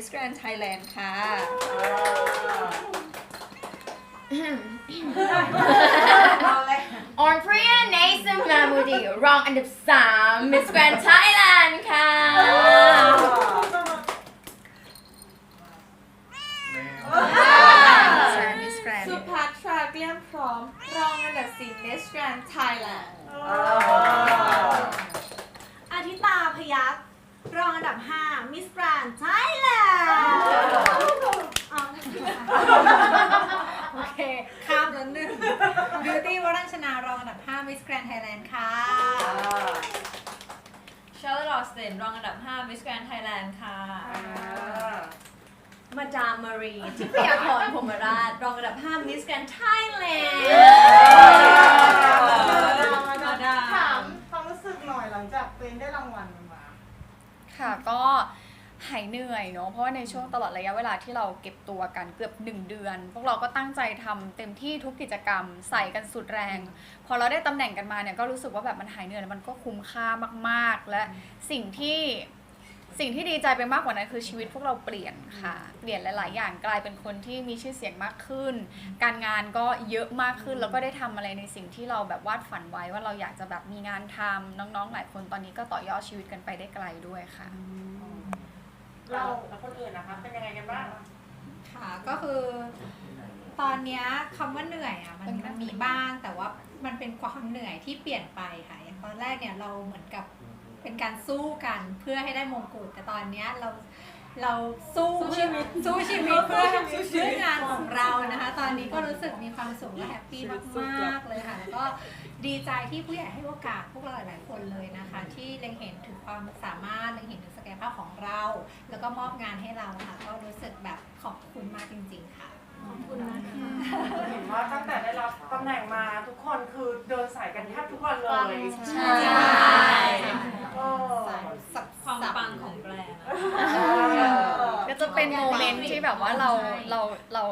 อันดับสองมิสแกรนด์ไทยแลนด์ค่ะ ออนพรียเนซัมมามูดีรองอันดับ3มิสแกรนไทยแลนด์ค่ะ ใช่มิสแกรนสุภัทราเกลี้ยมพร้อม รองอันดับสี่เนสแกรนไทยแลนด์อาทิตาพยัก รองอันดับ 5 มิสแกรนไทยแลนด์โอเค ข้ามแล้วหนึ่งบิวตี้วรัญชนารองอันดับ 5 มิสแกรนไทยแลนด์ค่ะ ชาร์ลอตสเตนรองอันดับ 5 มิสแกรนไทยแลนด์ค่ะ มาดามมารีทิพยาพรพรหมราชรองอันดับ 5 มิสแกรนไทยแลนด์มาดาถามความรู้สึกหน่อยหลังจากตัวเองได้รางวัลมา ค่ะก็หายเหนื่อยเนาะเพราะว่าในช่วงตลอดระยะเวลาที่เราเก็บตัวกันเกือบ 1 เดือน พวกเราก็ตั้งใจทำเต็มที่ทุกกิจกรรมใส่กันสุดแรง พอเราได้ตำแหน่งกันมาเนี่ยก็รู้สึกว่าแบบมันหายเหนื่อยแล้วมันก็คุ้มค่ามากๆ และสิ่งที่ สิ่งที่ดีใจไปมากกว่านั้นคือชีวิตพวกเราเปลี่ยนค่ะ เปลี่ยนหลาย ๆ อย่างกลายเป็นคนที่มีชื่อเสียงมากขึ้น การงานก็เยอะมากขึ้นแล้วก็ได้ทำอะไรในสิ่งที่เราแบบวาดฝันไว้ว่าเราอยากจะแบบมีงานทำน้อง ๆ หลายคนตอนนี้ก็ต่อยอดชีวิตกันไปได้ไกลด้วยค่ะ เราแล้วคนอื่นนะคะเป็นยังไงกันบ้างค่ะก็คือ ตอนเนี้ยคำว่าเหนื่อยอะมันมันมีบ้างแต่ว่ามันเป็นความเหนื่อยที่เปลี่ยนไปค่ะอย่างตอนแรกเนี่ยเราเหมือนกับ เป็นการสู้กันเพื่อให้ได้มงกุฎแต่ตอนเนี้ยเราเราสู้เพื่อสู้ชีวิตเพื่อเพื่องานของเรานะคะ ตอนนี้ก็รู้สึกมีความสุขและแฮปปี้มากๆเลยค่ะแล้วก็ดีใจที่ผู้ใหญ่ให้โอกาสพวกเราหลายๆคนเลยนะคะ ที่เล็งเห็นถึงความสามารถเล็งเห็นถึงศักยภาพของเรา แล้วก็มอบงานให้เราค่ะ ก็รู้สึกแบบขอบคุณมากจริง ๆ ค่ะ ขอบคุณนะคะเห็นว่าตั้งแต่ได้รับตำแหน่งมาทุกคนคือเดินสายกันแทบทุกวันเลยใช่เออสับความสับปังของแบรนด์ก็จะเป็นโมเมนต์ที่แบบว่าเราเราเรา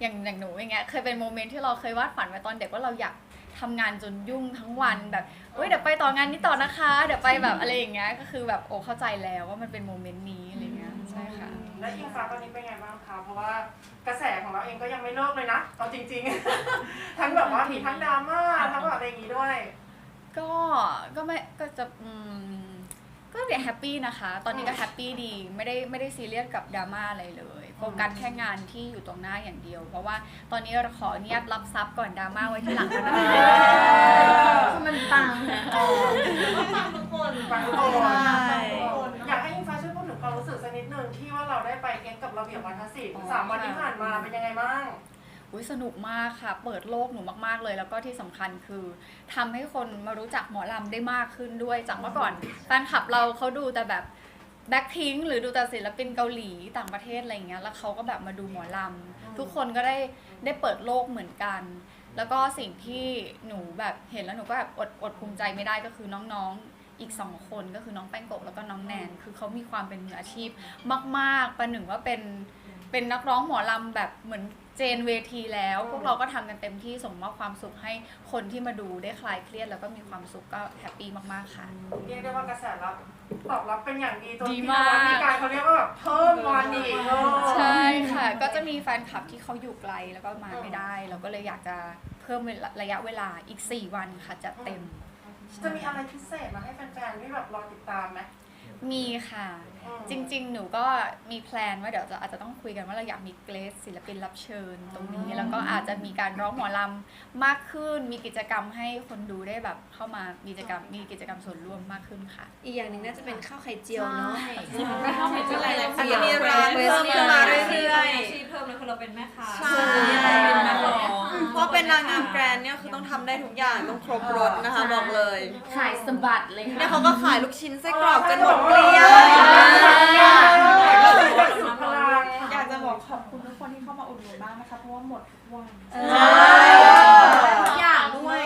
อย่างอย่างหนูอย่างเงี้ยเคยเป็นโมเมนต์ที่เราเคยวาดฝันไว้ตอนเด็กว่าเราอยากทำงานจนยุ่งทั้งวันแบบเฮ้ยเดี๋ยวไปต่องานนี้ต่อนะคะ เดี๋ยวไปแบบอะไรอย่างเงี้ยก็คือแบบโอ้เข้าใจแล้วว่ามันเป็นโมเมนต์นี้อะไรเงี้ย ใช่ค่ะ และอิงฟ้าตอนนี้เป็นไงบ้างคะเพราะว่ากระแสของเราเองก็ยังไม่เลิกเลยนะเอาจริง ๆ ทั้งแบบว่ามีทั้งดราม่าทั้งแบบอะไรอย่างงี้ด้วย ก็ก็ไม่ก็จะอืมก็เดี๋ยวแฮปปี้นะคะ ตอนนี้ก็แฮปปี้ดีไม่ได้ไม่ได้ซีเรียสกับดราม่าอะไรเลยโฟกัสแค่งานที่อยู่ตรงหน้าอย่างเดียว เพราะว่าตอนนี้เราขออนุญาตรับทรัพย์ก่อนดราม่าไว้ที่หลังแล้วนะคะมันปัง ทุกคนฟังทุกคนอยากให้ ระเบียบวัฒนศิลป์สามวันที่ผ่านมาเป็นยังไงบ้าง อุ้ยสนุกมากค่ะ เปิดโลกหนูมากๆเลย แล้วก็ที่สำคัญคือทำให้คนมารู้จักหมอลำได้มากขึ้นด้วย จากเมื่อก่อนแฟนคลับเราเขาดูแต่แบบแบ็คพิงหรือดูแต่ศิลปินเกาหลีต่างประเทศอะไรอย่างเงี้ย แล้วเขาก็แบบมาดูหมอลำ ทุกคนก็ได้ได้เปิดโลกเหมือนกัน แล้วก็สิ่งที่หนูแบบเห็นแล้วหนูก็แบบอดอดภูมิใจไม่ได้ก็คือน้องๆ อีกสองคนก็คือน้องแป้งโกะแล้วก็น้องแนน คือเขามีความเป็นมืออาชีพมาก ๆ ประหนึ่งว่าเป็นเป็นนักร้องหมอลำแบบเหมือนเจนเวทีแล้ว พวกเราก็ทำกันเต็มที่ส่งมอบความสุขให้คนที่มาดูได้คลายเครียด แล้วก็มีความสุขก็แฮปปี้มากๆค่ะ เรียกได้ว่ากระแสรับตอบรับเป็นอย่างดีจนดีที่มากมีการเขาเรียกว่าแบบเพิ่มวันอีกเออ ใช่ค่ะ ก็จะมีแฟนคลับที่เขาอยู่ไกลแล้วก็มาไม่ได้ เราก็เลยอยากจะเพิ่มเวลาระยะเวลาอีก 4 วันค่ะจัดเต็ม จะมีอะไรพิเศษมาให้แฟนๆที่แบบรอติดตามไหมมีค่ะ อืม จริง ๆ หนูก็มีแพลนว่าเดี๋ยวจะอาจจะต้องคุยกันว่าเราอยากมีเกรสศิลปินรับเชิญตรงนี้แล้วก็อาจจะมีการร้องหมอลำมากขึ้น มีกิจกรรมให้คนดูได้แบบเข้ามามีกิจกรรมมีกิจกรรมส่วนร่วมมากขึ้นค่ะ อีกอย่างหนึ่งน่าจะเป็นข้าวไข่เจียวเนาะ ข้าวไข่เจียวหลายๆ อาจจะมีร้านเพิ่มขึ้นมาเรื่อยอาชีพเพิ่มเลยคือเราเป็นแม่ค้าใช่ เป็นนักร้องๆ เพราะเป็นนางงามแกรนด์เนี่ยคือต้องทำได้ทุกอย่างต้องครบรถนะคะบอกเลยขายสบัดเลยเนี่ยค่ะเขาก็ขายลูกชิ้นไส้กรอกกันหมดเกลี้ยงอยากจะบอกขอบคุณทุกคนที่เข้ามาอุดหนุนมากนะคะ เพราะว่าหมดทุกวันอย่างด้วย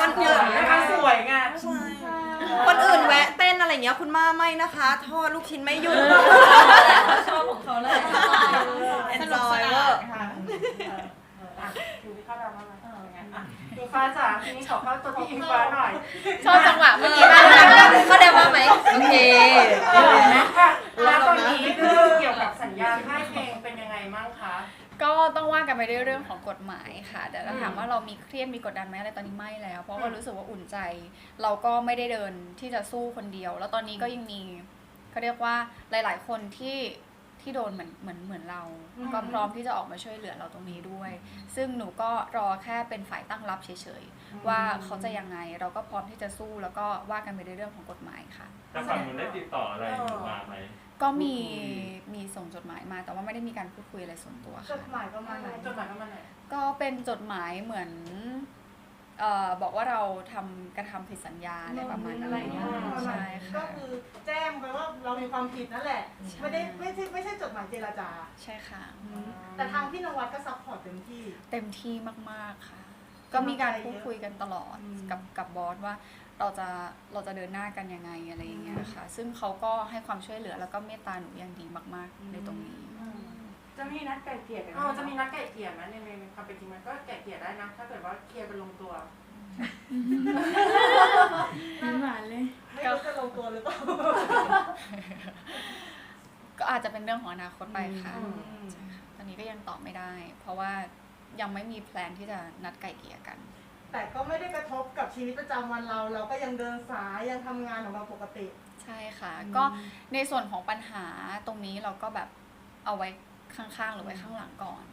คนอื่นนะคะสวยไงใช่คนอื่นแวะเต้นอะไรอย่างเงี้ยคุณมาไม่นะคะทอดลูกชิ้นไม่หยุดชอบของเขาเลย enjoy เวอร์ ค่ะ อะอยู่ที่ข้าวดำมาไหมอะอิงฟ้าจ๋าทีนี้ขอเข้าตัวที่อิงฟ้าหน่อยชอบจังหวะเมื่อกี้มากเลยเขาได้มาไหมโอเคค่ะแล้วตอนนี้คือเกี่ยวกับสัญญาค่ายเพลงเป็นยังไงบ้างคะก็ต้องว่ากันไปด้วยเรื่องของกฎหมายค่ะ แต่ถ้าถามว่าเรามีเครียดมีกดดันไหมอะไรตอนนี้ไม่แล้ว เพราะว่ารู้สึกว่าอุ่นใจ เราก็ไม่ได้เดินที่จะสู้คนเดียว แล้วตอนนี้ก็ยังมีเขาเรียกว่าหลาย ๆ คนที่ ที่โดนเหมือนเหมือนเหมือนเราก็พร้อมที่จะออกมาช่วยเหลือเราตรงนี้ด้วย ซึ่งหนูก็รอแค่เป็นฝ่ายตั้งรับเฉยๆว่าเขาจะยังไงเราก็พร้อมที่จะสู้แล้วก็ว่ากันไปในเรื่องของกฎหมายค่ะ แต่ฝั่งนู้นได้ติดต่ออะไรมาไหม ก็มีมีส่งจดหมายมา แต่ว่าไม่ได้มีการพูดคุยอะไรส่วนตัวจค่ะ ดหมายประมาณไหนจดหมายประมาณไหน ก็เป็นจดหมายเหมือน เอ่อบอกว่าเราทำกระทำผิดสัญญาอะไรประมาณอะไรอย่างเงี้ย ใช่ก็ค่ะ คือแจ้งไปว่าเรามีความผิดนั่นแหละ ใช่ ไม่ได้ไม่ใช่ไม่ใช่จดหมายเจรจา ใช่ค่ะ แต่ทางพี่นวัดก็ซัพพอร์ตเต็มที่ เต็มที่มาก ๆ ค่ะ ก็มีการพูดคุยกันตลอดกับกับบอสว่าเราจะเราจะเดินหน้ากันยังไงอะไรอย่างเงี้ยค่ะ ซึ่งเขาก็ให้ความช่วยเหลือแล้วก็เมตตาหนูอย่างดีมาก ๆ ในตรงนี้ จะมีนัดไก่เกลี่ยกันไหเออจะมีนัดไก่เกลี่ยไหมในในความเป็นจริงมันก็ไก่เกลี่ยได้นะ ถ้าเกิดว่าเคลียร์กันลงตัวไม่หวานเลย ไม่รู้จะลงตัวหรือเปล่าก็อาจจะเป็นเรื่องของอนาคตไปค่ะอืม ใช่ค่ะตอนนี้ก็ยังตอบไม่ได้ เพราะว่ายังไม่มีแพลนที่จะนัดไก่เกลี่ยกัน แต่ก็ไม่ได้กระทบกับชีวิตประจำวันเรา เราก็ยังเดินสายยังทำงานของเราปกติ ใช่ค่ะ ก็ในส่วนของปัญหาตรงนี้เราก็แบบเอาไว้ ข้างๆ หรือไว้ข้างหลังก่อน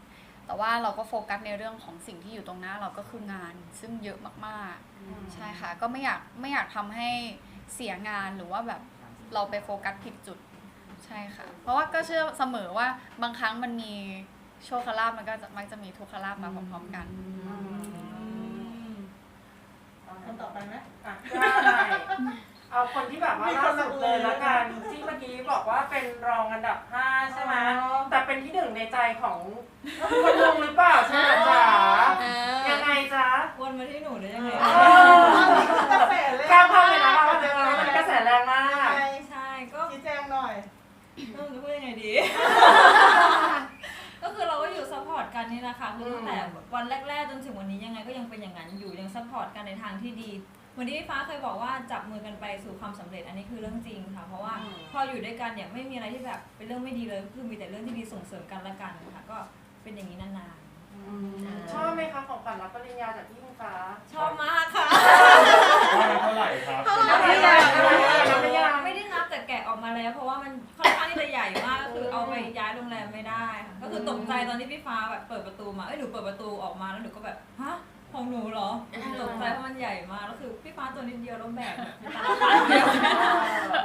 แต่ว่าเราก็โฟกัสในเรื่องของสิ่งที่อยู่ตรงหน้าเราก็คืองาน ซึ่งเยอะมากๆ ใช่ค่ะ ก็ไม่อยากไม่อยากทำให้เสียงานหรือว่าแบบเราไปโฟกัสผิดจุด ใช่ค่ะ เพราะว่าก็เชื่อเสมอว่าบางครั้งมันมีโชคลาภมันก็จะมักจะมีทุกขลาภมาพร้อมๆกันคนต่อไปไหมอะได้ เอาคนที่แบบว่าล่าสุดเลยละกันที่เมื่อกี้บอกว่าเป็นรองอันดับ5ใช่ไหมแต่เป็นที่หนึ่งในใจของคนลุงหรือเปล่าใช่ไหมจ๊ะยังไงจ๊ะวนมาที่หนูได้ยังไงเออกระแสเลยกล้าเข้าเลยนะว่าเป็นมันกระแสแรงมากใช่ก็ชี้แจงหน่อยไม่รู้จะพูดยังไงดี ก็คือเราก็อยู่ซัพพอร์ตกันนี่แหละค่ะคือตั้งแต่วันแรกๆจนถึงวันนี้ยังไงก็ยังเป็นอย่างนั้นอยู่ยังซัพพอร์ตกันในทางที่ดี เหมือนที่พี่ฟ้าเคยบอกว่าจับมือกันไปสู่ความสำเร็จอันนี้คือเรื่องจริงค่ะ เพราะว่าพออยู่ด้วยกันเนี่ยไม่มีอะไรที่แบบเป็นเรื่องไม่ดีเลยคือมีแต่เรื่องที่ดีส่งเสริมกันและกันค่ะก็เป็นอย่างนี้นานชอบไหมคะของขวัญรับปริญญาจากที่อิงฟ้าๆชอบมากค่ะว่าเท่าไหร่ครับรับปริญญารับปริญญาไม่ได้นับแต่แกะออกมาแล้วเพราะว่ามันค่อนข้างที่จะใหญ่มากก็คือเอาไปย้ายโรงแรมไม่ได้ค่ะก็คือตกใจตอนที่พี่ฟ้าแบบเปิดประตูมาเอ้ยหนูเปิดประตูออกมาแล้วหนูก็แบบฮะ ของหนูเหรอตกใจเพราะมันใหญ่มากแล้วคือพี่ฟ้าตัวนิดเดียวแล้วแบกแบบตาลปันเดียว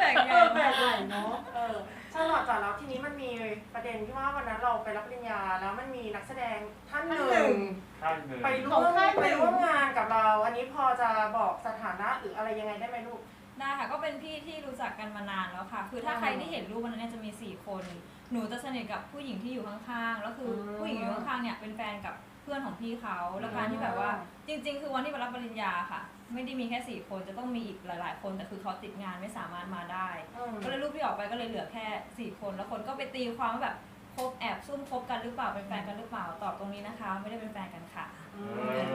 แบกใหเอญ่อแบมากกไหลเนาะเออใช่หรอจ้ะแล้วทีนี้มันมีประเด็นที่ว่าวันนั้นเราไปรับปริญญาแล้วมันมีนักแสดงท่านหนึ่ง ท่านหนึ่งไปร่วมไปร่วมงานกับเรา อันนี้พอจะบอกสถานะหรืออะไรยังไงได้ไหมลูก ได้ค่ะก็เป็นพี่ที่รู้จักกันมานานแล้วค่ะ คือถ้าใครที่เห็นรูปวันนั้นเนี่ยจะมี 4 คน หนูจะสนิทกับผู้หญิงที่อยู่ข้างๆแล้วคืออม ผู้หญิงอยู่ข้างๆเนี่ยเป็นแฟนกับเพื่อนของพี่เขา แล้วการที่แบบว่าจริง ๆ คือวันที่ไปรับปริญญาค่ะ ไม่ได้มีแค่4คนจะต้องมีอีกหลายๆ คนแต่คือเขาติดงานไม่สามารถมาได้อืมก็เลยรูปที่ออกไปก็เลยเหลือแค่4คนแล้วคนก็ไปตีความว่าแบบคบแอบซุ่มคบกันหรือเปล่าเป็นแฟนกันหรือเปล่าตอบตรงนี้นะคะ ไม่ได้เป็นแฟนกันค่ะ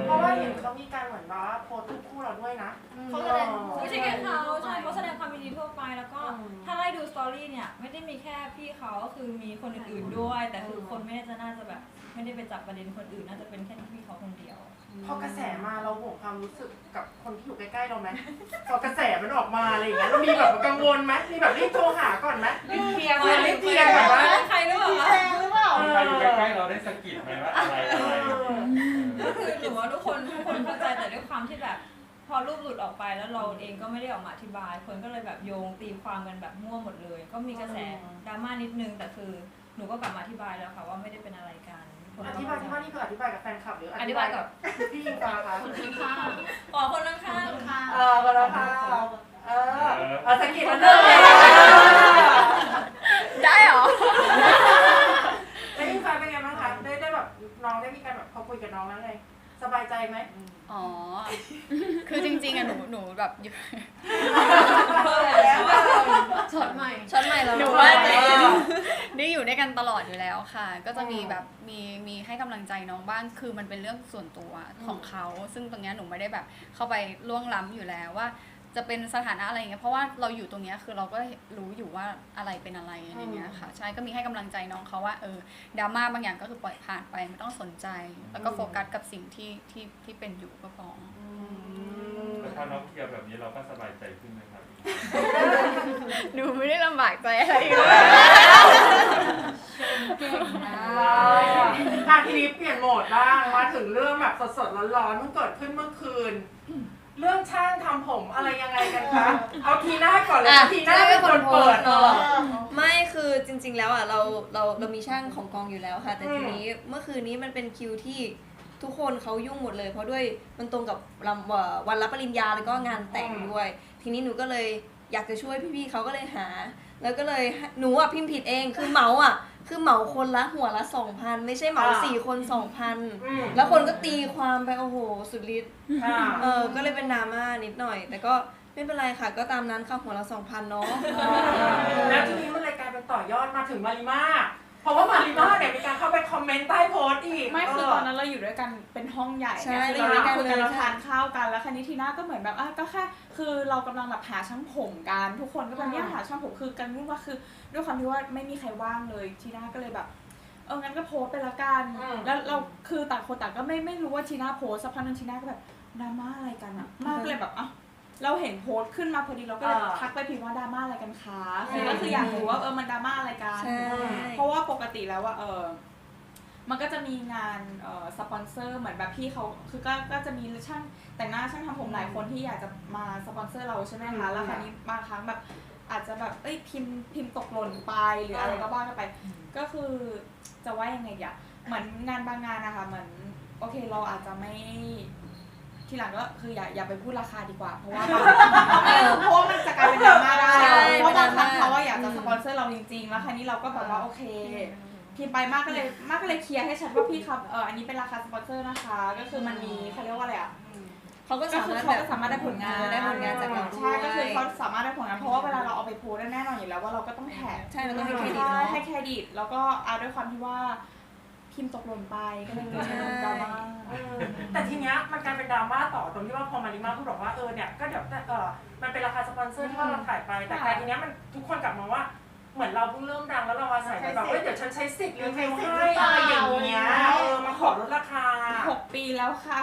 เพราะว่าเห็นเขามีการเหมือนว่าโพสต์รูปคู่เราด้วยนะเขาแสดงไม่ใช่แค่เขาใช่เขาแสดงความยินดีทั่วไปแล้วก็อืมถ้าไล่ดู สตอรี่เนี่ยไม่ได้มีแค่พี่เขาก็คือมีคนอื่นๆด้วย แต่คือคนไม่ได้จะน่าจะแบบ ไม่ได้ไปจับประเด็นคนอื่นน่าจะเป็นแค่พี่เขาคนเดียว พอกระแสมาเราห่วงความรู้สึกกับคนที่อยู่ใกล้ๆเราไหมพอกระแสมันออกมาอะไรอย่างเงี้ยเรามีแบบกังวลไหมมีแบบรีบโทรหาก่อนไหมรีบเคลียร์มารีบเคลียร์แบบว่าใครหรือเปล่าชี้คะแจงหรือเปล่ามีใครอยู่ใกล้ๆเราได้สะกิดไหมว่าอะไรอะไรก็คือหนูว่าทุกคนทุกคนเข้าใจแต่ด้วยความที่แบบ พอรูปหลุดออกไปแล้วเราเองก็ไม่ได้ออกมาอธิบาย คนก็เลยแบบโยงตีความกันแบบมั่วหมดเลย ก็มีกระแสดราม่านิดนึงแต่คือหนูก็กลับมาอธิบายแล้วค่ะว่าไม่ได้เป็นอะไรกันทุกคนอก็ธิบายที่ว่านี่คืออธิบายกับแฟนคลับหรืออธิบายกับพี่ยิงฟ้าคะอ๋อคนข้างๆเออก็แล้วค่ะเออเอาสกิดมันเลย ได้เหรอ แล้วยิงฟ้าเป็นไงบ้างคะได้ได้แบบน้องได้มีการแบบพอคุยกับน้องแล้วไง สบายใจไหมอ๋อ คือจริงๆอะหนูหนูแบบอยู่แล้วเราหนูว่าว่าใจจะเย็นนี่อยู่ด้วยกันตลอดอยู่แล้วค่ะ ก็จะมีแบบมีมีให้กำลังใจน้องบ้าง คือมันเป็นเรื่องส่วนตัวของเขา ซึ่งตรงเนี้ยหนูไม่ได้แบบเข้าไปล่วงล้ำอยู่แล้วว่า จะเป็นสถานะอะไรอย่างเงี้ยเพราะว่าเราอยู่ตรงเนี้ยคือเราก็รู้อยู่ว่าอะไรเป็นอะไรอะไรเงี้ยค่ะใช่ก็มีให้กำลังใจน้องเขาว่าเออดราม่าบางอย่างก็คือปล่อยผ่านไปไม่ต้องสนใจ แล้วก็โฟกัสกับสิ่งที่ที่ที่เป็นอยู่ก็พอแต่พอน้องเคลียร์แบบนี้เราก็สบายใจขึ้นไหมครับหนูไม่ได้ลำบากใจอะไรเลยเก่งนะอะทีนี้เปลี่ยนโหมดบ้างมาถึงเรื่องแบบสดๆร้อนๆเพิ่งเกิดขึ้นเมื่อคืน เรื่องช่างทำผมอะไรยังไงกันคะ เอาทีหน้าก่อนเลยอะทีหน้าเป็นคนเปิดเอเนาะอไม่คือจริง ๆ แล้วอะเราเราเรามีช่างของกองอยู่แล้วค่ะ แต่อืม ทีนี้เมื่อคืนนี้มันเป็นคิวที่ทุกคนเขายุ่งหมดเลย เพราะด้วยมันตรงกับลำเอ่อวันรับปริญญาแล้วก็งานแต่งด้วย ทีนี้หนูก็เลยอยากจะช่วยพี่ๆเขาก็เลยหา แล้วก็เลยให้หนูอะพิมพ์ผิดเองคือเหมาอะ คือเหมาคนละหัวละสองพันไม่ใช่เหมาสี่คนสองพันอืมแล้วคนก็ตีความไปโอ้โหสุดฤทธิ์อ่าเออก็เลยเป็นดราม่านิดหน่อย แต่ก็ไม่เป็นไรค่ะก็ตามนั้นค่ะหัวละสองพันเนาะ แล้วทีนี้มันเลยกลายเป็นต่อยอดมาถึงมาริมาเพ ราะว่ามาริมาเนี่ยมีการเข้าไปคอมเมนต์ใต้โพสต์อีกไม่คือเตอนนั้นเราอยู่ด้วยกันเป็นห้องใหญ่ใช่เนี่ยเราคืออยู่ด้วยกันเราคุยกันเลยเราใช่ทานข้าวกันแล้วคันนี้ทีน่าก็เหมือนแบบอะก็แค่คือเรากำลังแบบหาช่างผมกันทุกคนก็แบบเนี่ยหาช่างผมคือกันวุ่นว่าคือ ด้วยความที่ว่าไม่มีใครว่างเลยทีน่าก็เลยแบบเอองั้นก็โพสต์ไปละกันอืมแล้วเราคือต่างคนต่างก็ไม่ไม่รู้ว่าทีน่าโพสต์สักพักนึงทีน่าก็แบบดราม่าอะไรกันอะมากก็เลยแบบอะ เราเห็นโพสต์ขึ้นมาพอดีเราก็เลยอ่าทักไปพิมพ์ว่าดราม่าอะไรกันคะคืออืมก็คืออยากรู้ว่าเออมันดราม่าอะไรกัน ใช่ เพราะว่าปกติแล้วว่าเออมันก็จะมีงานเอ่อสปอนเซอร์เหมือนแบบพี่เขาคือก็ก็จะมีช่างแต่งหน้าช่างทำผมหลายคนที่อยากจะมาสปอนเซอร์เราใช่ไหมคะแล้วคราวนี้บางครั้งแบบอาจจะแบบเอ้ยพิมพ์พิมพ์ตกหล่นไปหรืออะไรก็บ้ากันไป ก็คือจะว่ายังไงอะเหมือนงานบางงานนะคะเหมือนโอเคเราอาจจะไม่ ทีหลังก็คืออย่าอย่าไปพูดราคาดีกว่า เพราะว่าบางเออเพราะว่ามันจะกลายเป็นดราม่าได้ใช่เพราะบางครั้งเป็นดราม่าเขาว่าอยากจะสปอนเซอร์เราจริงๆ แล้วคราวนี้เราก็แบบว่าโอเคพิมพ์ไปมากก็เลยมากก็เลยเคลียร์ให้ชัดว่าพี่ครับเอออันนี้เป็นราคาสปอนเซอร์นะคะ ก็คือมันมีเขาเรียกว่าอะไรอะเขาก็ก็สาคือมารถเขาแบบก็สามารถได้ผลงานได้ผลงานจากเราด้วยใช่ก็คือเขาสามารถได้ผลงานเพราะว่าเวลาเราเอาไปโพสต์แน่นอนอยู่แล้วว่าเราก็ต้องแท็กใช่เราต้องให้เครดิตใช่เนาะให้เครดิตแล้วก็เอาด้วยความที่ว่า พิมพ์ตกหล่นไปก็เลยเกิดเป็นดราม่าเออแต่ทีเนี้ยมันกลายเป็นดราม่าต่อตรงที่ว่าพอมาริมาพูดบอกว่าเออเนี่ยก็เดี๋ยวเออมันเป็นราคาสปอนเซอร์ที่ว่าเราถ่ายไปแต่กลายทีเนี้ยมันทุกคนกลับมาว่า เหมือนเราเพิ่งเริ่มดังแล้วเราอาศัยแบบเอ้ยเดี๋ยวฉันใช้สิทธิ์รีวิวให้อะไรอย่างเงี้ยเออมาขอลดราคา หกปีแล้วค่ะ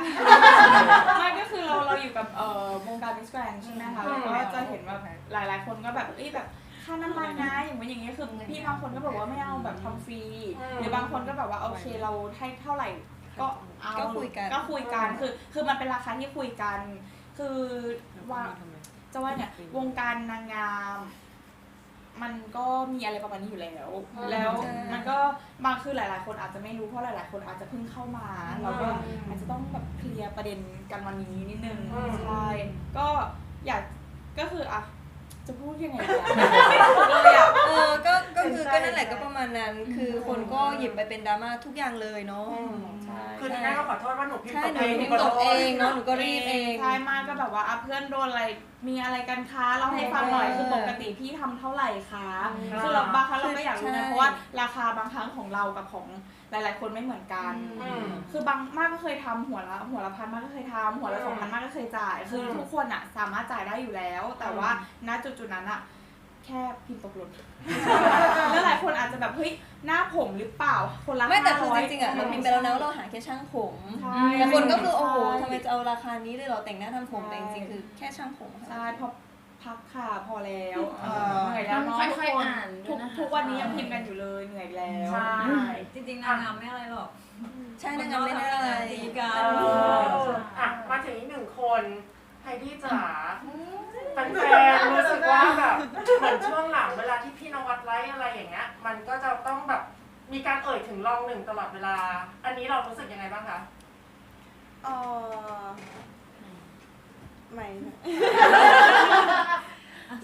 ไม่ก็คือเราเราอยู่กับเอ่อวงการมิสแกรนใช่ไหมคะอืมแล้วก็จะเห็นแบบหลายๆ คนก็แบบเอ้ยแบบ ค่าน้ำมันนะอย่างนี้อย่างนี้คือพี่บางคนก็บอกว่าไม่เอาแบบทำฟรีหรือบางคนก็แบบว่าโอเคเราให้เท่าไหร่ ก็เอาก็คุยกัน ก็คุยกันคือ คือมันเป็นราคาที่คุยกัน คือว่าจะว่าเนี่ยวงการนางงาม มันก็มีอะไรประมาณนี้อยู่แล้วแล้วใช่มันก็บางคือหลาย ๆ คนอาจจะไม่รู้เพราะหลาย ๆ คนอาจจะเพิ่งเข้ามาเราก็อาจจะต้องแบบเคลียร์ประเด็นกันวันนี้นิดนึงอืม ใช่ก็อยากก็คืออะ จะพูดยังไงดีอะเลยอะเออก็ก็คือก็นั่นแหละก็ประมาณนั้น คือคนก็หยิบไปเป็นดราม่าทุกอย่างเลยเนาะใช่คือทีน่าก็ขอโทษว่าหนูพิมใช่พ์ตกหนูเองพิมพ์ตกเองเนาะหนูก็รีบเอง ใช่มากก็แบบว่าอะเพื่อนโดนอะไร มีอะไรกันคะเราให้ฟังหน่อยคือปกติพี่ทำเท่าไหร่คะคือเราบางครั้งเราก็อยากรู้ใช่นะเพราะว่าราคาบางครั้งของเรากับของหลาย ๆ คนไม่เหมือนกัน อืม คือบางมากก็เคยทำหัวละหัวละพันมากก็เคยทำหัวละสองพันมากก็เคยจ่าย คืออมทุกคนอะสามารถจ่ายได้อยู่แล้ว แต่ว่าณจุดจุดๆนั้นอะ แค่พิมพ์ตกหล่นแล้วหลายคนอาจจะแบบเฮ้ยหน้าผมหรือเปล่า คนละไม่แต่คือ500จริงๆอะเราพิมพ์ไปแล้วนะว่าเราหาแค่ช่างผมใช่แต่คนก็คือโอ้โหทำไมจะเอาราคานี้เลยเหรอแต่งหน้าทำผมแต่จริงๆคือแค่ช่างผมค่ะ ใช่พอพักค่ะพอแล้วเออเหนื่อยแล้วเนาะค่ทุกอยคๆนอ่านด้ทุวยกนะคะ ทุกวันนี้ยังพิมพ์กันอยู่เลยเหนื่อยแล้วใช่จริงๆนางงามไม่อะไรหรอกใช่นางงามไม่ได้อะไร ตีกัเอนออะมาถึงอีกหนึ่งคนไฮดี้จ๋า แฟนๆรู้สึกว่าแบบเหมือนช่วงหลังเวลาที่พี่นวัดไลฟ์อะไรอย่างเงี้ย มันก็จะต้องแบบมีการเอ่ยถึงรองหนึ่งตลอดเวลา อันนี้เรารู้สึกยังไงบ้างคะเออไม่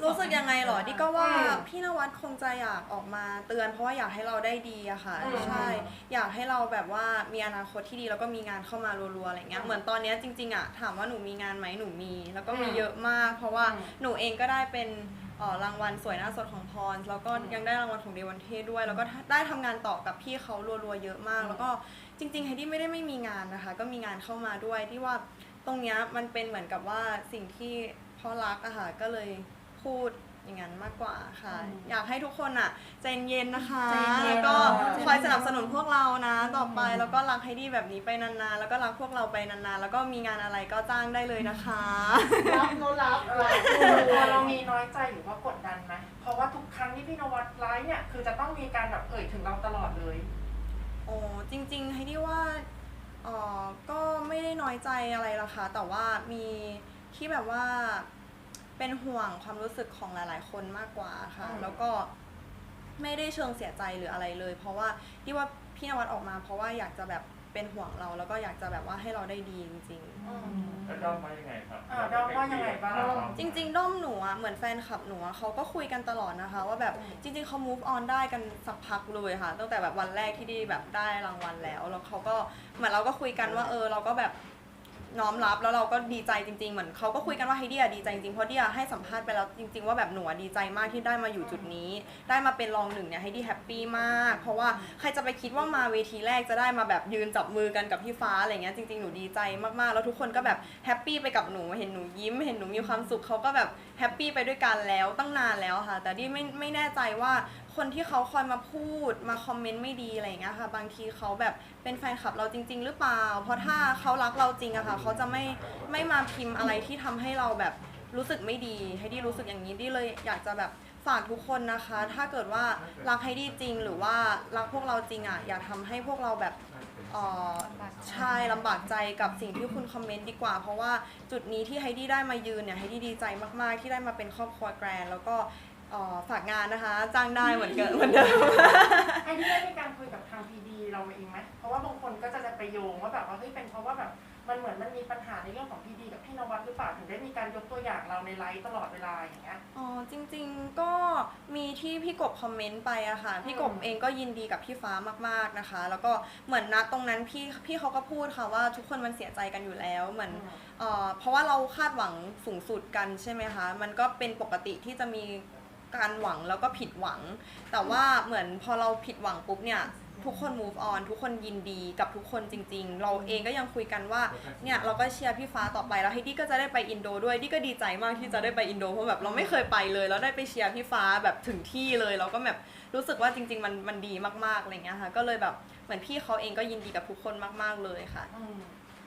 รู้สึกยังไงเหรอดิก็ว่าอืมพี่นวัดคงจะอยากออกมาเตือนเพราะว่าอยากให้เราได้ดีอะค่ะ อืมใช่ อยากให้เราแบบว่ามีอนาคตที่ดีแล้วก็มีงานเข้ามารัวๆอะไรเงี้ย เหมือนตอนเนี้ยจริงๆอะถามว่าหนูมีงานไหมหนูมี แล้วก็มีอืมเยอะมาก เพราะว่าอืมหนูเองก็ได้เป็นเอ่อรางวัลสวยหน้าสดของพร แล้วก็ยังได้รางวัลของเดวันเทด้วย แล้วก็ได้ทำงานต่อกับพี่เขารัวๆเยอะมากแล้วก็จริงๆไฮดี้ไม่ได้ไม่มีงานนะคะ ก็มีงานเข้ามาด้วยที่ว่า ตรงเนี้ยมันเป็นเหมือนกับว่าสิ่งที่พ่อรักอะค่ะก็เลย พูดอย่างนั้นมากกว่าค่ะ อยากให้ทุกคนอะใจเย็นๆนะคะใจเย็นแล้วก็คอยสนับสนุนพวกเรานะต่อไปแล้วก็รักไฮดี้แบบนี้ไปนานๆ แล้วก็รักพวกเราไปนานๆ แล้วก็มีงานอะไรก็จ้างได้เลยนะคะ รับโนรับเออตัวเรามีน้อยใจหรือว่ากดดันไหมเพราะว่าทุกครั้งที่พี่นวัดไลฟ์เนี่ยคือจะต้องมีการแบบเอ่ยถึงเราตลอดเลยโอ้จริงๆไฮดี้ว่าเออก็ไม่ได้น้อยใจอะไรหรอกค่ะแต่ว่ามีที่แบบว่า เป็นห่วงความรู้สึกของหลายๆ คนมากกว่าค่ะ อืม แล้วก็ไม่ได้เชิงเสียใจหรืออะไรเลย เพราะว่าที่ว่าพี่นวัดออกมา เพราะว่าอยากจะแบบเป็นห่วงเรา แล้วก็อยากจะแบบว่าให้เราได้ดีจริงๆแล้วด้อมว่ายังไงครับอ่าด้อมว่ายังไงบ้าง จริงๆ ด้อมหนูอะเหมือนแฟนคลับหนูอะเขาก็คุยกันตลอดนะคะ ว่าแบบจริง ๆเขา move on ได้กันสักพักเลยค่ะ ตั้งแต่แบบวันแรกที่ไดีแบบได้รางวัลแล้ว แล้วเขาก็เหมือนเราก็คุยกันว่าเออเราก็แบบ น้อมรับแล้วเราก็ดีใจจริงๆ เหมือนเขาก็คุยกันว่าให้เดียดีใจจริงๆเพราะเดียให้สัมภาษณ์ไปแล้วจริง ๆ ว่าแบบหนูอะดีใจมากที่ได้มาอยู่จุดนี้ ได้มาเป็นรองหนึ่งเนี่ยให้ดีแฮปปี้มาก เพราะว่าใครจะไปคิดว่ามาเวทีแรกจะได้มาแบบยืนจับมือกันกับพี่ฟ้าอะไรเงี้ยจริงๆหนูดีใจมากๆแล้วทุกคนก็แบบแฮปปี้ไปกับหนูเห็นหนูยิ้ม เห็นหนูมีความสุขเขาก็แบบแฮปปี้ไปด้วยกันแล้วตั้งนานแล้วค่ะ แต่ดีไม่ไม่แน่ใจว่าคนที่เขาคอยมาพูดมาคอมเมนต์ไม่ดีอะไรอย่างเงี้ยค่ะ บางทีเขาแบบเป็นแฟนคลับเราจริง ๆ หรือเปล่า เพราะถ้าเขารักเราจริงอะค่ะ เขาจะไม่ไม่มาพิมพ์อะไรที่ทำให้เราแบบรู้สึกไม่ดี ให้ดีรู้สึกอย่างนี้ดีเลยอยากจะแบบฝากทุกคนนะคะ ถ้าเกิดว่ารักให้ดีจริง หรือว่ารักพวกเราจริงอะอย่าทำให้พวกเราแบบเอ่อใช่ลำบากใจกับสิ่งที่คุณคอมเมนต์ดีกว่า เพราะว่าจุดนี้ที่ไฮดี้ได้มายืนเนี่ยไฮดี้ดีใจมากๆ ที่ได้มาเป็นครอบครัวแกรน แล้วก็ อ่อฝากงานนะคะ จ้างได้เหมือนเกินเหมือนเดิม ไอ้ที่ได้มีการคุยกับทางพีดีเราเองไหมเพราะว่าบางคนก็จะจะไปโยงว่าแบบว่าเฮ้ยเป็นเพราะว่าแบบมันเหมือนมันมีปัญหาในเรื่องของพีดีกับพี่นวัดหรือเปล่าถึงได้มีการยกตัวอย่างเราในไลฟ์ตลอดเวลาอย่างเงี้ย อ๋อจริงๆก็มีที่พี่กบคอมเมนต์ไปอะค่ะ พี่กบอืมเองก็ยินดีกับพี่ฟ้ามากๆนะคะ แล้วก็เหมือนนะตรงนั้นพี่พี่เขาก็พูดค่ะว่าทุกคนมันเสียใจกันอยู่แล้วเหมือนเอ่อเพราะว่าเราคาดหวังสูงสุดกันใช่ไหมคะ มันก็เป็นปกติที่จะมี การหวังแล้วก็ผิดหวัง แต่ว่าเหมือนพอเราผิดหวังปุ๊บเนี่ยทุกคน move on ทุกคนยินดีกับทุกคนจริง ๆ เราเองก็ยังคุยกันว่าเนี่ยเราก็เชียร์พี่ฟ้าต่อไปแล้วให้ดี้ก็จะได้ไปอินโดด้วยดี้ก็ดีใจมากที่จะได้ไปอินโดเพราะแบบเราไม่เคยไปเลยแล้วได้ไปเชียร์พี่ฟ้าแบบถึงที่เลยเราก็แบบรู้สึกว่าจริง ๆ มันมันดีมากๆอะไรเงี้ยค่ะก็เลยแบบเหมือนพี่เขาเองก็ยินดีกับทุกคนมาก ๆเลยค่ะ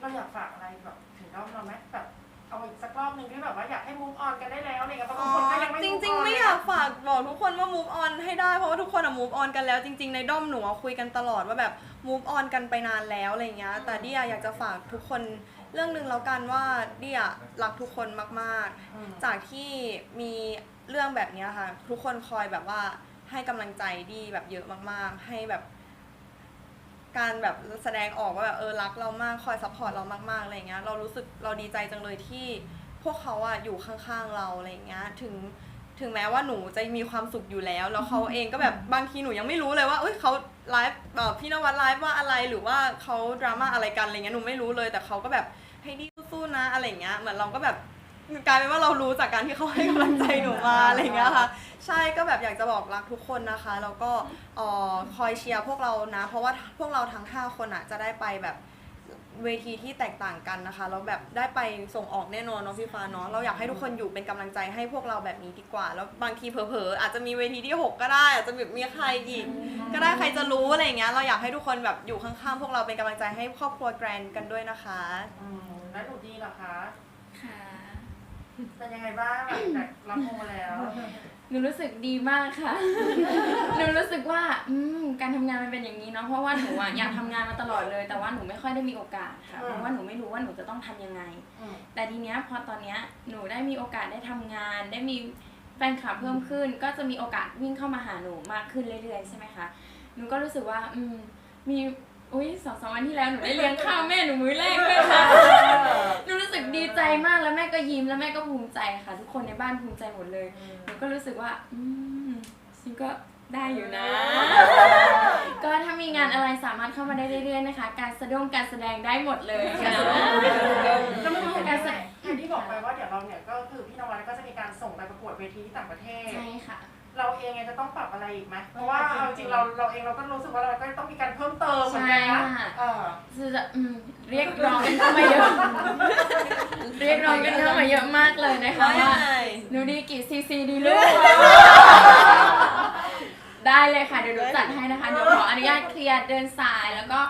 เราอยากฝากอะไรแบบถึงด้อมเราไหมแบบ เอาอีกสักรอบหนึ่งที่แบบว่าอยากให้มุกออนกันได้แล้วอะไรเงี้ยเพราะบางคนก็ยังไม่ จ move ริง on ๆไม่เลอยากฝากบอกทุกคนว่า move on ให้ได้ เพราะว่าทุกคนอะ move on กันแล้ว จริง ๆ ในด้อมหนูอะคุยกันตลอดว่าแบบ move on กันไปนานแล้วอะไรเงี้ย แต่เดียอยากจะฝากทุกคนเรื่องหนึ่งแล้วกันว่าเดียรักทุกคนมากๆอืมจากที่มีเรื่องแบบเนี้ยค่ะ ทุกคนคอยแบบว่าให้กำลังใจดีแบบเยอะมากๆ ให้แบบ การแบบแสดงออกว่าแบบเออรักเรามากคอยซัพพอร์ตเรามากๆอะไรเงี้ยเรารู้สึกเราดีใจจังเลยที่พวกเขาอะอยู่ข้างๆเราอะไรเงี้ยถึงถึงแม้ว่าหนูจะมีความสุขอยู่แล้ว แล้วเขาเองก็แบบบางทีหนูยังไม่รู้เลยว่าเอ้ยเขาไลฟ์เอ่อพี่นวัดไลฟ์ว่าอะไรหรือว่าเขาดราม่าอะไรกันอะไรเงี้ยหนูไม่รู้เลยแต่เขาก็แบบให้ดีสู้ๆนะอะไรเงี้ยเหมือนเราก็แบบ กลายเป็นว่าเรารู้จากการที่เขาให้กำลังใจหนูมาอะไรอย่างเงี้ยค่ะ ใช่ก็แบบอยากจะบอกรักทุกคนนะคะแล้วก็เอ่อคอยเชียร์พวกเรานะ เพราะว่าพวกเราทั้ง 5 คนอะจะได้ไปแบบเวทีที่แตกต่างกันนะคะแล้วแบบได้ไปส่งออกแน่นอนเนาะพี่ฟ้าเนาะเราอยากให้ทุกคนอยู่เป็นกำลังใจให้พวกเราแบบนี้ดีกว่า แล้วบางทีเผลอๆอาจจะมีเวทีที่6ก็ได้ อาจจะแบบมีใครอีกก็ได้ใครจะรู้อะไรอย่างเงี้ยเราอยากให้ทุกคนแบบอยู่ข้างๆพวกเราเป็นกำลังใจให้ครอบครัวแกรนด์กันด้วยนะคะ อืมแล้วหนูดีเหรอคะ ค่ะ เป็นยังไงบ้างหลังจากรับโมแล้ว หนูรู้สึกดีมากค่ะ หนูรู้สึกว่าอืมการทำงานมันเป็นอย่างนี้เนาะ เพราะว่าหนูอะอยากทำงานมาตลอดเลย แต่ว่าหนูไม่ค่อยได้มีโอกาสค่ะอืมเพราะว่าหนูไม่รู้ว่าหนูจะต้องทำยังไง อืมแต่ทีเนี้ยพอตอนเนี้ยหนูได้มีโอกาสได้ทำงาน ได้มีแฟนคลับเพิ่มขึ้น ก็จะมีโอกาสวิ่งเข้ามาหาหนูมากขึ้นเรื่อยๆใช่ไหมคะหนูก็รู้สึกว่าอืมมี อุ้ยสองสามวันที่แล้วหนูได้เลี้ยงข้าวแม่หนูมื้อแรกด้วยค่ะ หนูรู้สึกดีใจมากแล้วแม่ก็ยิ้มแล้วแม่ก็ภูมิใจค่ะ ทุกคนในบ้านภูมิใจหมดเลย หนูก็รู้สึกว่า อืมฉันก็ได้อยู่นะ ก็ถ้ามีงานอะไรสามารถเข้ามาได้เรื่อยๆนะคะ การแสดงการแสดงได้หมดเลยค่ะแล้วมันเป็นการยังแสไงดอย่างที่บอกไปว่าเดี๋ยวเราเนี่ยก็คือพี่นวัดก็จะมีการส่งไปประกวดเวทีที่ต่างประเทศ ใช่ค่ะ เราเองเนี่ยจะต้องปรับอะไรอีกไหมเพราะว่าเอาจริงเราเราเองเราก็รู้สึกว่าเราก็ต้องมีการเพิ่มเติมเหมือนกันนะใช่ค่ะ เออ คือจะอืมเรียกร้องกันเข้ามาเยอะ เรียกร้องกันเข้ามาเยอะมากเลยนะคะว่ายังว่าไงหนูดีกี่ซีซีดีลูก ได้เลยค่ะ เดี๋ยวหนูจัดให้นะคะ เดี๋ยวขออนุญาตเคลียร์เดินสายแล้วก็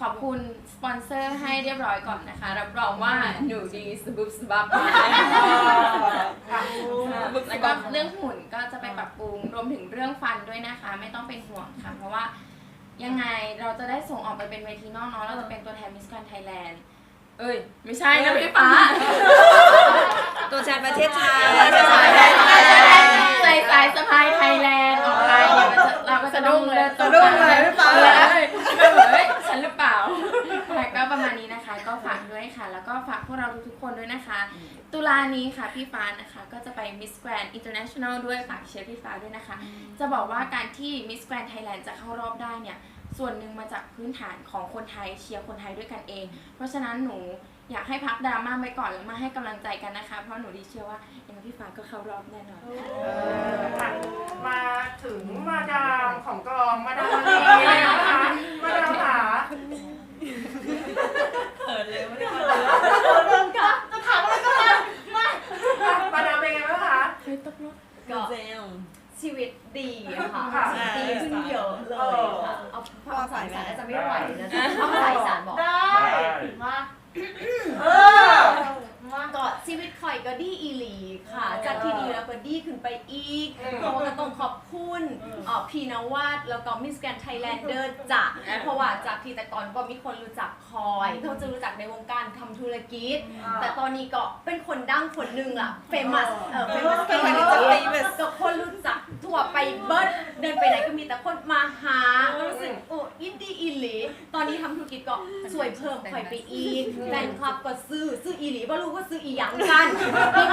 ขอบคุณส ปอนเซอร์ให้เรียบร้อยก่อนนะคะ รับรองว่าหนูดีสบุบสบับมาแล้วก็เรื่องหุ่นก็จะไปปรับปรุงรวมถึงเรื่องฟันด้วยนะคะ ไม่ต้องเป็นห่วงค่ะ เพราะว่ายังไงเราจะได้ส่งออกไปเป็นเวทีนอกเนาะเราจะเป็นตัวแทนมิส s ก r นไทยแลนด์เอ้ย ไม่ใช่นะพี่ฟ้า ตัวแทนประเทศไทยใส่สายสะพายไทยแลนด์ออกไปเนี่ยมันจะเราก็จะดุ้งเลยสะดุ้งเลยพี่ฟ้าเลยเฮ้ยฉันหรือเปล่าค่ะ ก็ประมาณนี้นะคะ ก็ฝากด้วยค่ะ แล้วก็ฝากพวกเราทุกๆคนด้วยนะคะ ตุลานี้ค่ะพี่ฟ้านะคะก็จะไป Miss Grand International ด้วยฝากเชียร์พี่ฟ้าด้วยนะคะ จะบอกว่าการที่ Miss Grand Thailand จะเข้ารอบได้เนี่ย ส่วนหนึ่งมาจากพื้นฐานของคนไทยเชียร์คนไทยด้วยกันเอง เพราะฉะนั้นหนูอยากให้พักดราม่าไปก่อนแล้วมาให้กำลังใจกันนะคะ เพราะหนูดีเชื่อว่ายังไงพี่ฟ้าก็เข้ารอบแน่นอนมาถึงมาดามของกองมาดามลีนะคะมาดามขา เขินเลยไม่ได้ จะถามอะไรก็ได้มา มาดามเป็นไงบ้างคะ ก็ชีวิตดีอะค่ะ ค่ะ ดีขึ้นเยอะเลยค่ะเอาภาษาอีสานน่าจะไม่ไหวนะจ๊ะเอาภาษาอีสานบอก ได้ มาเออมา ก็ชีวิตข่อยก็ดีอีหลีค่ะ จากที่ดีแล้วก็ดีขึ้นไปอีก อืม เพราะว่าก็ต้องขอบคุณเอ่อพี่น วัด แล้วก็มิสแกรนไทยแลนด์เดอร์จ้ะเพราะว่าจากที่แต่ก่อนก็มีคนรู้จักคอยเขาจะรู้จักในวงการทำธุรกิจ แต่ตอนนี้ก็เป็นคนดังคนหนึ่งล่ะเฟมัสเออเฟมัสเฟมัสกับคนรู้จักทั่วไปเบิร์ดเดินไปไหนก็มีแต่คนมาหาก็รู้สึกโอ้อินดี้อิหลีตอนนี้ทำธุรกิจก็สวยเพิ่มค่อยไปอีกแฟนคลับก็ซื้อซื้ออีหลีไม่รู้ว่าซื้ออีหยังกันนี่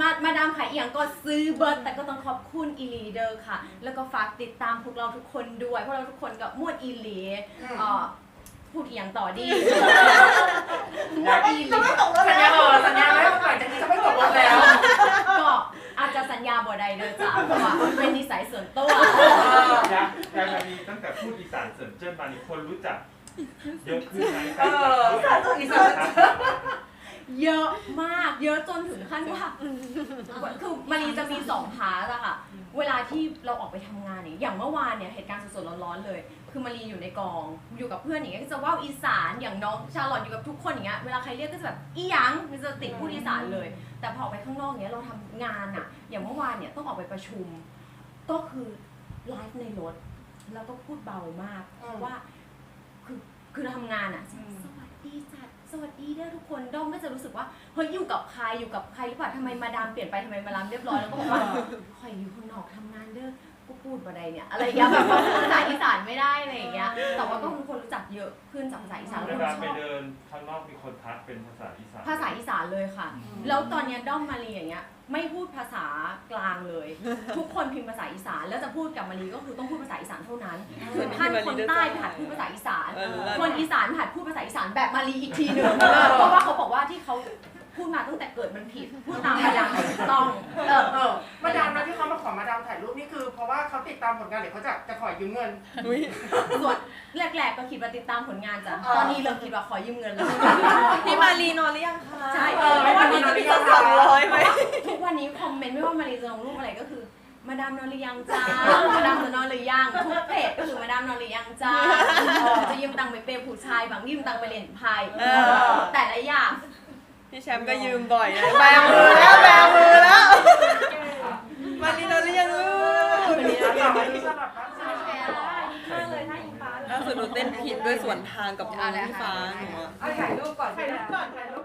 มามาดามขายอีหยังก็ซื้อเบิร์ดแต่ก็ต้องขอบคุณอีหลีเดอร์ค่ะ แล้วก็ฝากติดตามพวกเราทุกคนด้วย เพราะเราทุกคนก็มวดอีหลีเอ่อพูดอีหยังต่อดี มวดอีหลี จะไม่ตกแล้วสัญนะญาเออสัญญาแล้วหลังจากนี้จะไม่ตกรถแล้ว ก็อาจจะสัญญาบ่ได้เด้อจ้ะเพราะว่าเป็นนิสัยส่วนตัวยากยากแบบนี้ตั้งแต่พูดอีสานเสริมเจิ้นมานี่คนรู้จักเยอะขึ้นไหมเอออีสานอีสาน เยอะมาก เยอะจนถึงขั้นว่า คือมารีจะมีสองพาร์ทอะค่ะ เวลาที่เราออกไปทำงานเนี่ย อย่างเมื่อวานเนี่ยเหตุการณ์สดๆร้อนๆเลย คือมารีอยู่ในกอง อยู่กับเพื่อนอย่างเงี้ยก็จะว่าวอีสาน อย่างน้องชาลอตอยู่กับทุกคนอย่างเงี้ย เวลาใครเรียกก็จะแบบอีหยังมันจะติดพูดอีสานเลย แต่พอออกไปข้างนอกเนี้ยเราทำงานอะอย่างเมื่อวานเนี่ยต้องออกไปประชุม ก็คือไลฟ์ในรถ แล้วก็พูดเบามากอืมว่า คือคือเราทำงานอะสวัสดีจัด สวัสดีเด้อทุกคนด้อมก็จะรู้สึกว่าเฮ้ยอยู่กับใครอยู่กับใครหรือเปล่าทำไมมาดามเปลี่ยนไปทำไมมาดามเรียบร้อยแล้วก็บอกว่าคอยอยู่ข้างนอกทำงานเด้อกูพูดบ่ได้เนี่ยอะไรอย่างเงี้ยแบบภาษาอีสานไม่ได้อะไรอย่างเงี้ยแต่ว่าก็มีคนรู้จักเยอะขึ้นจากภาษาอีสานเวแล้วลาชไปอบ เดินข้างนอกมีคนทักเป็นภาษาอีสาน ภาษาอีสานเลยค่ะ แล้วตอนเนี้ยด้อมมารีอย่างเงี้ย ไม่พูดภาษากลางเลย ทุกคนพิมพ์ภาษาอีสาน แล้วจะพูดกับมารีก็คือต้องพูดภาษาอีสานเท่านั้นส่วนท่านคนใต้ผัดพูดภาษาอีสานเออเลิศคนอีสานผัดพูดภาษาอีสานแบบมารีอีกทีหนึ่งเพราะว่า มาตั้งแต่เกิดมันผิดพูดตามมาดังถูกต้องเออเออมาดามนะที่เขามาขอมาดามถ่ายรูปนี่คือ เพราะว่าเขาติดตามผลงานหรือเขาจะจะขอยืมเงิน ส่วนแรกๆก็คิดว่าติดตามผลงานจ้ะอ่าตอนนี้เริ่มคิดว่าขอยืมเงินแล้วพี่มารีนอนหรือยังคะใช่เออเพราะว่ามันจะมีไม่สต้อองงร้อยไหมทุกวันนี้คอมเมนต์ไม่ว่ามารีจะลงรูปอะไรก็คือมาดามนอนหรือยังจ้า มาดามจะนอนหรือยังทุกเพจก็คือมาดามนอนหรือยังจ้าเออจะยืมตังค์ไปเปย์ผู้ชายบางยืมตังค์ไปเล่นไพ่เออแต่ละอย่าง พี่แชมป์ก็ยืมบ่อยนะแบมือแล้วแบมือแล้วมารีนอนหรือยังลูกวันนี้เรามาที่สลับบ้านสลับมากเลยถ้าอีฟ้าล่าสุดหนูเต้นผิดด้วยส่วนทางกับมือพี่ฟ้าหนูอะเอาถ่ายรูปก่อนถ่ายรูปก่อนถ่ายรูป